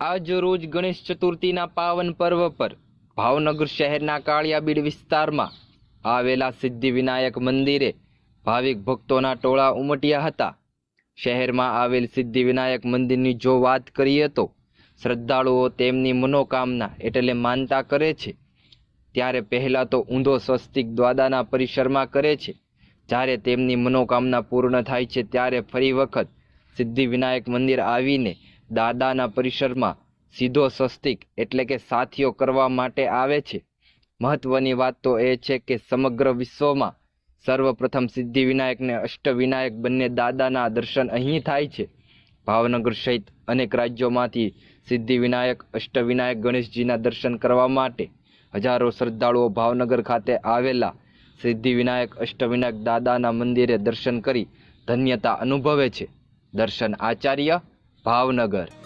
આજ રોજ ગણેશ ચતુર્થીના પાવન પર્વ પર ભાવનગર શહેરના કાળિયાબીડ વિસ્તારમાં આવેલા સિદ્ધિવિનાયક મંદિરે ભાવિક ભક્તોના ટોળા ઉમટ્યા હતા. શહેરમાં આવેલ સિદ્ધિવિનાયક મંદિરની જો વાત કરીએ તો શ્રદ્ધાળુઓ તેમની મનોકામના એટલે માનતા કરે છે. ત્યારે પહેલાં તો ઊંધો સ્વસ્તિક દ્વાદાના પરિસરમાં કરે છે. જ્યારે તેમની મનોકામના પૂર્ણ થાય છે, ત્યારે ફરી વખત સિદ્ધિવિનાયક મંદિર આવીને દાદાના પરિસરમાં સીધો સ્વસ્તિક એટલે કે સાથીઓ કરવા માટે આવે છે. મહત્વની વાત તો એ છે કે સમગ્ર વિશ્વમાં સર્વપ્રથમ સિદ્ધિવિનાયકને અષ્ટવિનાયક બંને દાદાના દર્શન અહીં થાય છે. ભાવનગર સહિત અનેક રાજ્યોમાંથી સિદ્ધિવિનાયક, અષ્ટવિનાયક ગણેશજીના દર્શન કરવા માટે હજારો શ્રદ્ધાળુઓ ભાવનગર ખાતે આવેલા સિદ્ધિવિનાયક, અષ્ટવિનાયક દાદાના મંદિરે દર્શન કરી ધન્યતા અનુભવે છે. દર્શન આચાર્ય ભાવનગર.